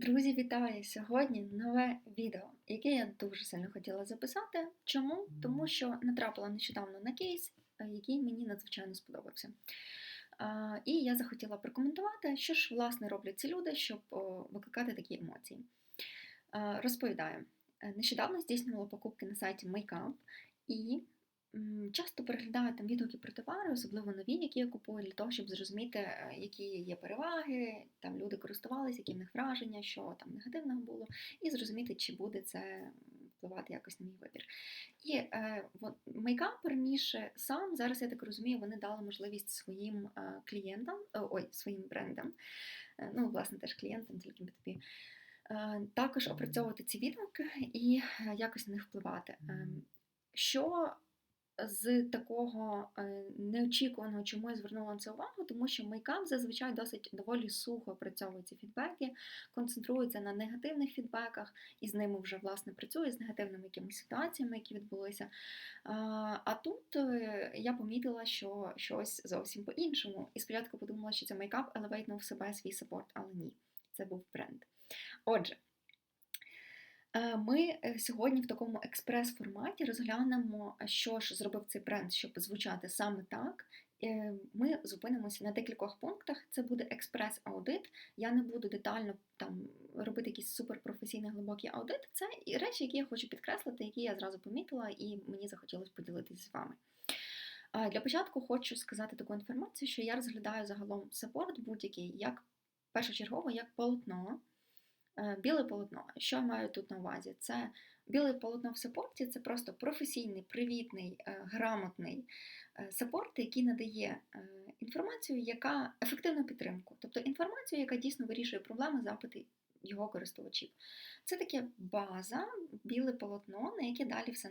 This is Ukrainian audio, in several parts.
Друзі, вітаю! Сьогодні нове відео, яке я дуже сильно хотіла записати. Чому? Тому що натрапила нещодавно на кейс, е, який мені надзвичайно сподобався. І я захотіла прокоментувати, що ж власне роблять ці люди, щоб викликати такі емоції. Розповідаю, Е, нещодавно здійснювала покупки на сайті Makeup і часто переглядаю там відгуки про товари, особливо нові, які я купую, для того, щоб зрозуміти, е, які є переваги, там люди користувалися, які в них враження, що там негативного було, і зрозуміти, чи буде це впливати якось на мій вибір. І е, мейкап раніше сам, зараз я так розумію, вони дали можливість своїм е, клієнтам, е, ой, своїм брендам, е, ну, власне, теж клієнтам, тільки B2B, е, також опрацьовувати ці відгуки і е, якось на них впливати. Е, що з такого е, неочікуваного, чому я звернула на це увагу, тому що мейкап зазвичай досить доволі сухо опрацьовує ці фідбеки, концентрується на негативних фідбеках і з ними вже власне працює з негативними якимись ситуаціями, які відбулися. А, а тут е, я помітила, що щось зовсім по-іншому. І спочатку подумала, що це мейкап елевейтнув в себе свій саппорт, але ні, це був бренд. Отже. Е, Ми е, сьогодні в такому експрес-форматі розглянемо, що ж зробив цей бренд, щоб звучати саме так. Е, Ми зупинимося на декількох пунктах. Це буде експрес-аудит. Я не буду детально там робити якийсь суперпрофесійний глибокий аудит. Це речі, які я хочу підкреслити, які я зразу помітила, і мені захотілося поділитися з вами. Для початку хочу сказати таку інформацію, що я розглядаю загалом саппорт будь-який як першочергово як полотно. Е, Біле полотно. Що я маю тут на увазі? Це біле полотно в саппорті це просто професійний, привітний, е, грамотний е, саппорт, який надає інформацію, яка ефективну підтримку, тобто інформацію, яка дійсно вирішує проблеми, запити його користувачів. Це таке база, біле полотно, на яке далі все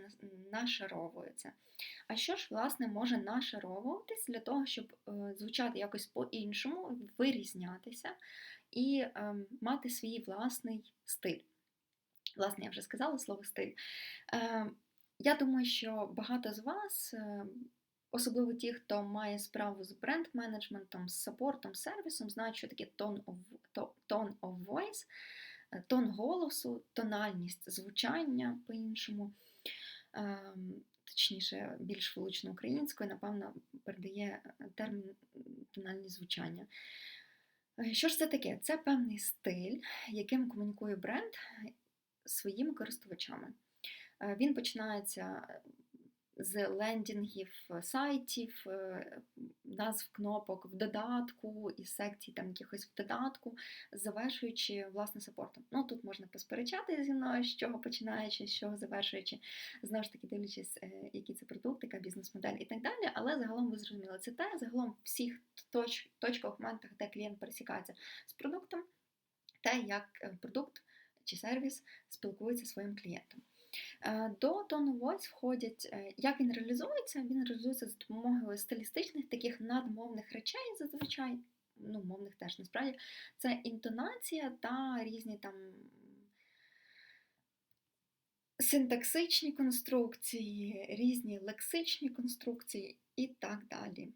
нашаровується. А що ж, власне, може нашаровуватись для того, щоб звучати якось по-іншому, вирізнятися і е, мати свій власний стиль. Власне, я вже сказала слово стиль. Е, Я думаю, що багато з вас, е, особливо ті, хто має справу з бренд-менеджментом, з саппортом, сервісом, знають, що таке tone of, tone of voice, е, тон голосу, тональність звучання по-іншому. Е, Точніше, більш влучно українською, напевно, передає термін тональність звучання. Е, що ж це таке? Це певний стиль, яким комунікує бренд своїми користувачами. Е, він починається з лендінгів сайтів, е, назв кнопок в додатку, із секцій там якихось в додатку, завершуючи власне саппортом. Ну тут можна посперечати зі мною, з чого починаючи, з чого завершуючи, знову ж таки дивлячись, е, які це продукти, яка бізнес-модель і так далі. Але загалом ви зрозуміли, це те, загалом всіх точ, точках, моментах, де клієнт пересікається з продуктом, те, як е, продукт чи сервіс спілкується зі своїм клієнтом. Е, до Tone Voice входять, е, як він реалізується, він реалізується за допомогою стилістичних таких надмовних речей, зазвичай, ну, мовних теж насправді, це інтонація та різні там синтаксичні конструкції, різні лексичні конструкції і так далі.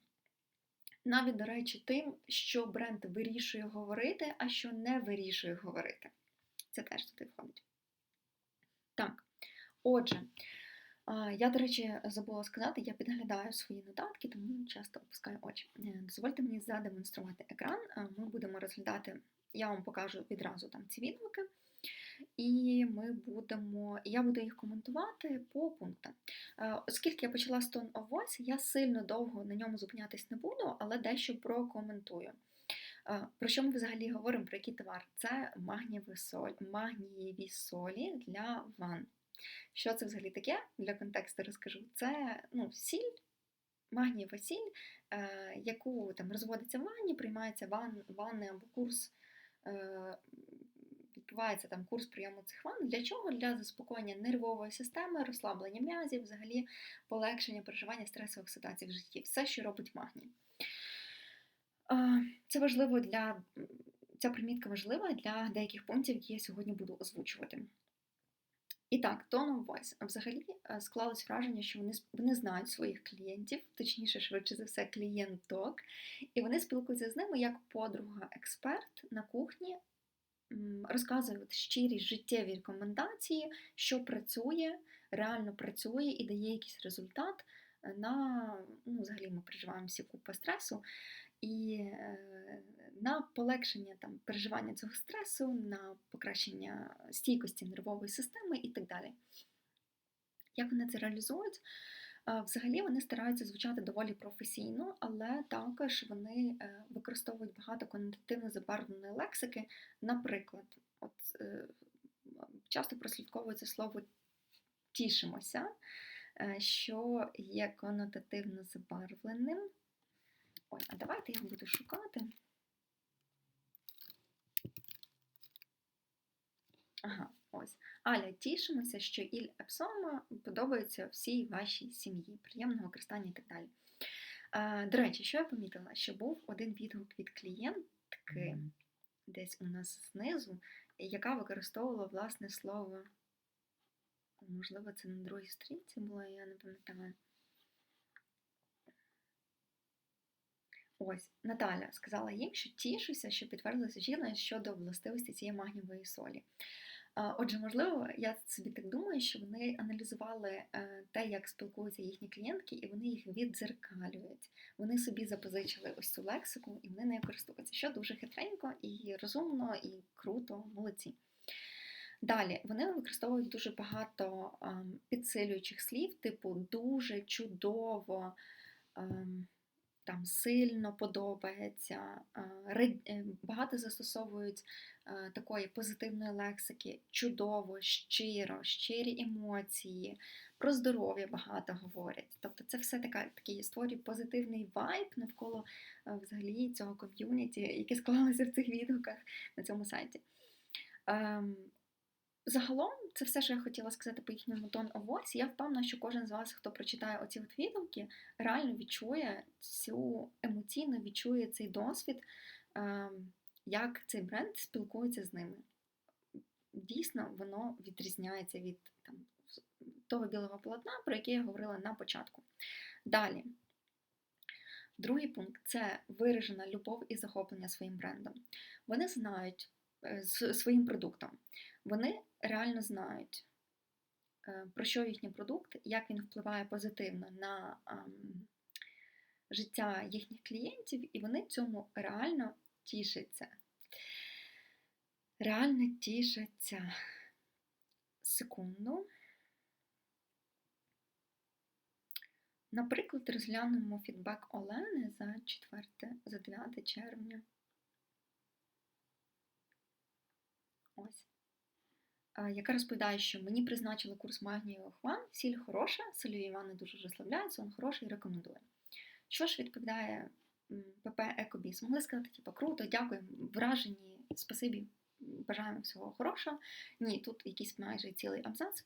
Навіть, до речі, тим, що бренд вирішує говорити, а що не вирішує говорити. Це теж туди входить. Так. Отже, я, до речі, забула сказати, я підглядаю свої нотатки, тому часто опускаю очі. Е, дозвольте мені задемонструвати екран. Ми будемо розглядати, я вам покажу відразу там ці відгуки, і ми будемо, я буду їх коментувати по пунктам. Оскільки я почала з Tone of Voice, я сильно довго на ньому зупинятись не буду, але дещо прокоментую. Про що ми взагалі говоримо, про який товар? Це магнієві солі для ванн. Що це взагалі таке? Для контексту розкажу. Це ну, сіль, магнієва сіль, е, яку там розводиться в ванні, приймається ван, ванни або курс, е, відбувається там курс прийому цих ванн. Для чого? Для заспокоєння нервової системи, розслаблення м'язів, взагалі полегшення переживання стресових ситуацій в житті. Все, що робить магній. Е, це важливо для ця примітка важлива для деяких пунктів, які я сьогодні буду озвучувати. І так, Tone of Voice. Взагалі е, склалось враження, що вони вони знають своїх клієнтів, точніше, швидше за все, клієнток, і вони спілкуються з ними як подруга-експерт на кухні розказує щирі життєві рекомендації, що працює, реально працює і дає якийсь результат. На ну, взагалі ми переживаємо всі купа стресу, і е, на полегшення там, переживання цього стресу, на покращення стійкості нервової системи і так далі. Як вони це реалізують? Взагалі вони стараються звучати доволі професійно, але також вони е, використовують багато конотативно забарвленої лексики. Наприклад, от е, часто прослідковується слово тішимося, е, що є конотативно забарвленим. Ой, а давайте я буду шукати. Ага, ось. Аля, тішимося, що Іль Епсома подобається всій вашій сім'ї, приємного користання і так далі. А, До речі, що я помітила? Що був один відгук від клієнтки, десь у нас знизу, яка використовувала власне слово. Можливо, це на другій сторінці було, я не пам'ятаю. Ось, Наталя сказала їм, що тішуся, що підтвердилася жінка щодо властивості цієї магнієвої солі. Отже, можливо, я собі так думаю, що вони аналізували е, те, як спілкуються їхні клієнтки, і вони їх віддзеркалюють. Вони собі запозичили ось цю лексику, і вони нею користуються, що дуже хитренько і розумно, і круто, молодці. Далі вони використовують дуже багато ем, підсилюючих слів, типу дуже чудово. Там сильно подобається, е, багато застосовують такої позитивної лексики, чудово, щиро, щирі емоції, про здоров'я багато говорять. Тобто це все така, такий створює позитивний вайб навколо взагалі цього ком'юніті, яке склалося в цих відгуках на цьому сайті. Ем, Загалом, це все, що я хотіла сказати по їхньому Tone of Я впевнена, що кожен з вас, хто прочитає оці от відгуки, реально відчує цю емоційно відчує цей досвід, ем, як цей бренд спілкується з ними. Дійсно, воно відрізняється від там, того білого полотна, про яке я говорила на початку. Далі. Другий пункт це виражена любов і захоплення своїм брендом. Вони знають е, своїм продуктом. Вони реально знають, е, про що їхній продукт, як він впливає позитивно на життя їхніх клієнтів, і вони цьому реально тішаться. Реально тішаться. Секунду. Наприклад, розглянемо фідбек Олени за 4, за 9 червня. Ось яка розповідає, що мені призначили курс магнію Хван, сіль хороша, сольові вани дуже розслабляються, він хороший рекомендує. Що ж відповідає ПП Екобіс? Могли сказати, типу, круто, дякую, вражені, спасибі, бажаємо всього хорошого. Ні, тут якийсь майже цілий абзац.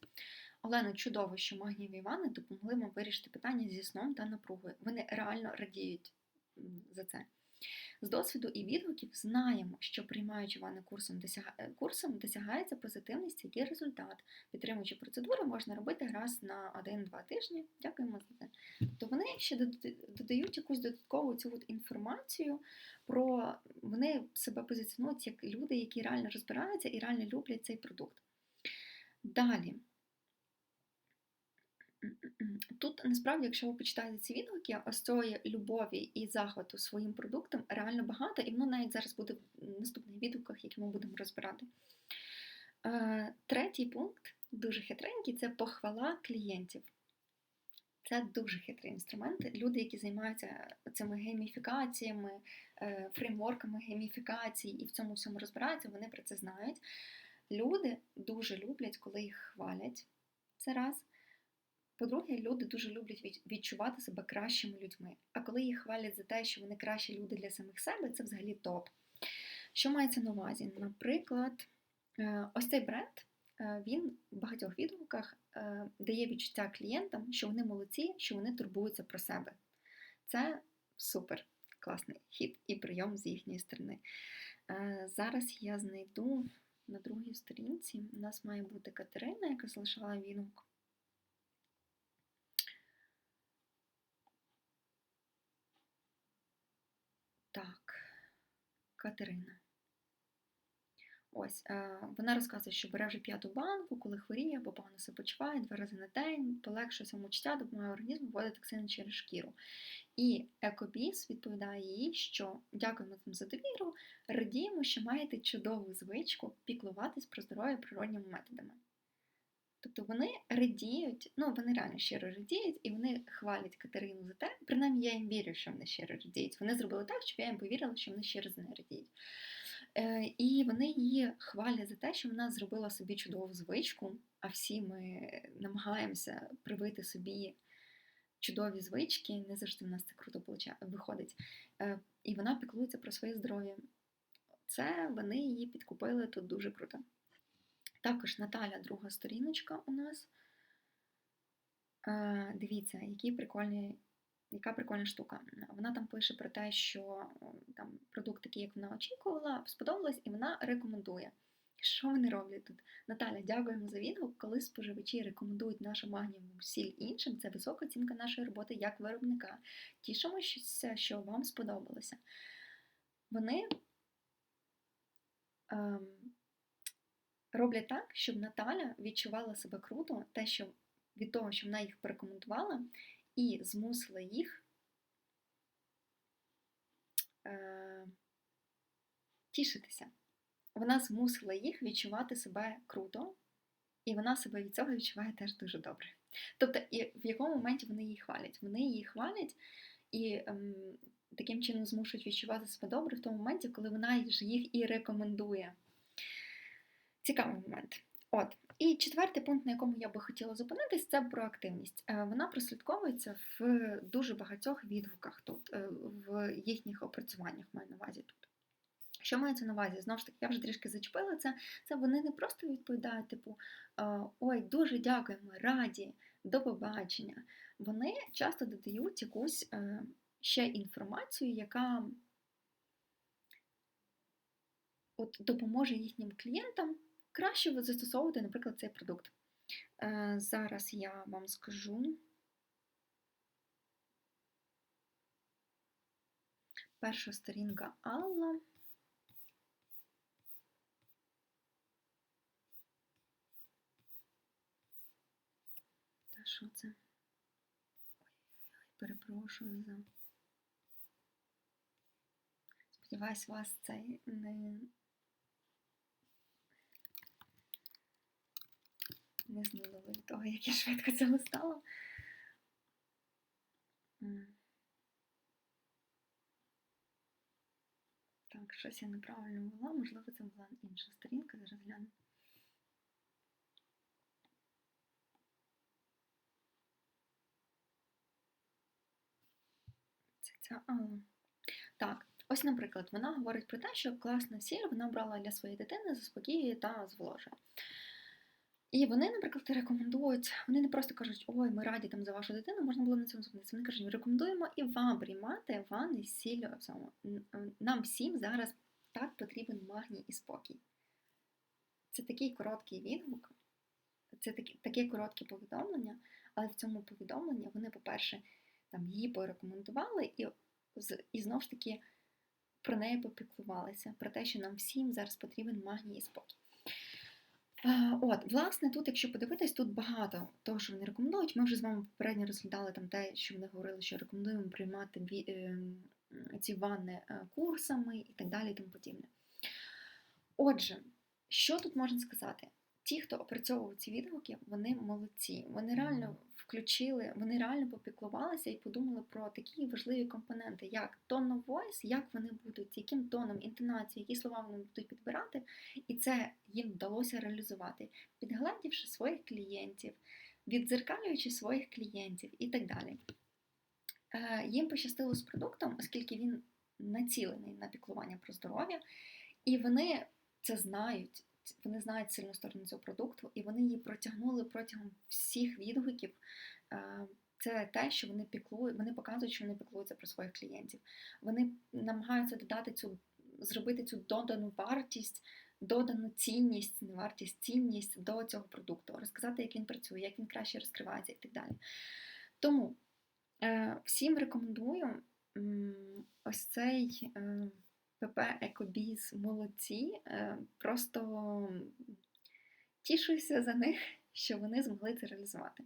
Олено, чудово, що магнієві вани допомогли вам вирішити питання зі сном та напругою. Вони реально радіють за це. З досвіду і відгуків знаємо, що приймаючи вани курсом. Е, курсом досягається позитивний стійкий результат. Підтримуючи процедури, можна робити раз на 1-2 тижні. Дякуємо за це. То вони ще додають якусь додаткову цю от інформацію про вони себе позиціонують як люди, які реально розбираються і реально люблять цей продукт. Далі. Тут насправді, якщо ви почитаєте ці відгуки, ось цієї любові і захвату своїм продуктом реально багато, і воно навіть зараз буде в наступних відгуках, які ми будемо розбирати. Е, третій пункт, дуже хитренький, це похвала клієнтів. Це дуже хитрий інструмент. Люди, які займаються цими гейміфікаціями, е, фреймворками гейміфікації і в цьому всьому розбираються, вони про це знають. Люди дуже люблять, коли їх хвалять. Це раз. По-друге, люди дуже люблять відчувати себе кращими людьми. А коли їх хвалять за те, що вони кращі люди для самих себе, це взагалі топ. Що мається на увазі? Наприклад, е, ось цей бренд, е, він в багатьох відгуках е, дає відчуття клієнтам, що вони молодці, що вони турбуються про себе. Це супер класний хід і прийом з їхньої сторони. Зараз я знайду на другій сторінці. У нас має бути Катерина, яка залишала відгук. Так, Катерина. Ось е, вона розказує, що бере вже п'яту банку, коли хворіє або погано себе почуває два рази на день, полегшує самочуття, допомагає організму вводити токсини через шкіру. І екобіс відповідає їй, що дякуємо вам за довіру, радіємо, що маєте чудову звичку піклуватись про здоров'я природніми методами. Тобто вони радіють, ну вони реально щиро радіють, і вони хвалять Катерину за те, принаймні я їм вірю, що вони щиро радіють. Вони зробили так, щоб я їм повірила, що вони щиро за нею радіють. Е, І вони її хвалять за те, що вона зробила собі чудову звичку, а всі ми намагаємося привити собі чудові звички, не завжди в нас це круто виходить. Е, І вона піклується про своє здоров'я. Це вони її підкупили тут дуже круто. Також Наталя, друга сторіночка у нас. Е, Дивіться, які прикольні, яка прикольна штука. Вона там пише про те, що там продукт такий, як вона очікувала, сподобалось, і вона рекомендує. Що вони роблять тут? Наталя, дякуємо за відгук. Коли споживачі рекомендують нашу магнієву сіль іншим, це висока оцінка нашої роботи як виробника. Тішимося, що вам сподобалося. Вони ем, роблять так, щоб Наталя відчувала себе круто, те, що від того, що вона їх порекомендувала, і змусила їх е, тішитися. Вона змусила їх відчувати себе круто, і вона себе від цього відчуває теж дуже добре. Тобто, і в якому моменті вони її хвалять? Вони її хвалять і ем, таким чином змушують відчувати себе добре в тому моменті, коли вона ж їх і рекомендує. Цікавий момент. От. І четвертий пункт, на якому я би хотіла зупинитись, це проактивність. Е, вона прослідковується в дуже багатьох відгуках тут, е, в їхніх опрацюваннях маю на увазі тут. Що мається на увазі? Знову ж таки, я вже трішки зачепила це. Це вони не просто відповідають, типу Ой, дуже дякуємо, раді, до побачення. Вони часто додають якусь е, ще інформацію, яка от допоможе їхнім клієнтам краще застосовувати, наприклад, цей продукт. Е, зараз я вам скажу. Перша сторінка Алла. Та що це? Ой, перепрошую за. Сподіваюсь, вас цей не не знило від того, як я швидко це листала. Так, щось я неправильно ввела, можливо, це була інша сторінка, зараз гляну. Це ця Алла. Так, ось, наприклад, вона говорить про те, що класна сіль вона брала для своєї дитини, заспокоює та зволожує. І вони, наприклад, рекомендують, вони не просто кажуть, ой, ми раді там за вашу дитину, можна було на цьому зупинитися. Вони кажуть, рекомендуємо і вам приймати ванни з сіллю. Нам всім зараз так потрібен магній і спокій. Це такий короткий відгук, це такі, таке коротке повідомлення, але в цьому повідомленні вони, по-перше, там її порекомендували і, і знову ж таки про неї попіклувалися, про те, що нам всім зараз потрібен магній і спокій. От, власне, тут, якщо подивитись, тут багато того, що вони рекомендують. Ми вже з вами попередньо розглядали там те, що вони говорили, що рекомендуємо приймати ем, ці ванни е, курсами і так далі, і тому подібне. Отже, що тут можна сказати? Ті, хто опрацьовував ці відгуки, вони молодці. Вони реально включили, вони реально попіклувалися і подумали про такі важливі компоненти, як of voice, як вони будуть, яким тоном, інтонацією, які слова вони будуть підбирати, і це їм вдалося реалізувати, підгледівши своїх клієнтів, віддзеркалюючи своїх клієнтів і так далі. Е, їм пощастило з продуктом, оскільки він націлений на піклування про здоров'я, і вони це знають вони знають сильну сторону цього продукту, і вони її протягнули протягом всіх відгуків. Е, це те, що вони піклують, вони показують, що вони піклуються про своїх клієнтів. Вони намагаються додати цю, зробити цю додану вартість, додану цінність, не вартість, цінність до цього продукту, розказати, як він працює, як він краще розкривається і так далі. Тому е, всім рекомендую ось цей. ПП Екобіз молодці. Е, Просто тішуся за них, що вони змогли це реалізувати.